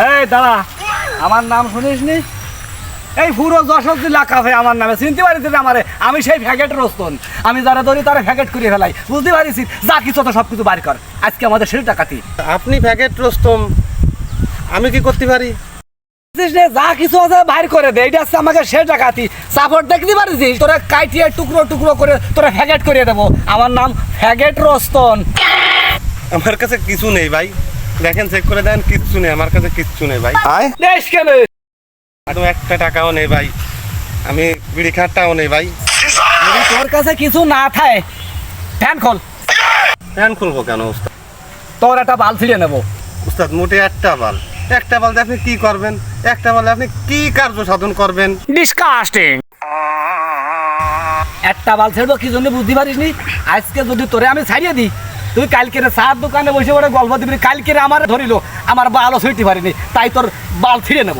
এই দাদা আমার নাম শুনিস নি? এই পুরো যশোর জেলা কাফে আমার নামে চিনতে পারিস আমারে? আমি সেই ফ্যাকেট রস্তন। আমি যারা ধরি তারা ফ্যাকেট করে ফেলাই। বুঝতে পারিস যা কিছু তো সব কিছু বার কর। আজকে আমাদের সেই টাকাতি আপনি প্যাকেট রস্তম আমি কি করতে পারি? যা কিছু আছে বাইর করে দে। এটা হচ্ছে আমাকে সে টাকাতি সাপোর্ট দেখতে পারিস তোরা কাইটিয়ে টুকরো টুকরো করে তোরা ফ্যাকেট করে দেবো। আমার নাম ফ্যাকেট রস্তন। আমার কাছে কিছু নেই ভাই। দেখেন চেক করে দেন কিচ্ছু নেই আমার কাছে কিচ্ছু নেই ভাই। আয়। দেশ কেন? আরও একটা টাকাও নেই ভাই। আমি বিড়ি খাটটাও নেই ভাই। যদি তোর কাছে কিছু না থাকে ফ্যান খোল। ফ্যান খুলবো কেন উস্তাদ তোর একটা বাল ছিঁড়ে নেব। উস্তাদ মোটে একটা বাল। একটা বাল দিয়ে আপনি কি করবেন? একটা বালে আপনি কি কার্য সাধন করবেন? ডিসকাস্টিং একটা বাল ছেড়বো কি জন্য বুঝতে পারিস নি আজকে যদি তোরে আমি ছাড়িয়ে দিই তুই কালকে সার দোকানে বসে পড়ে গল্প দিবি, কালকে আমার ধরিল, আমার বালও ছুটি পারিনি, তাই তোর বাল ফিরে নেব।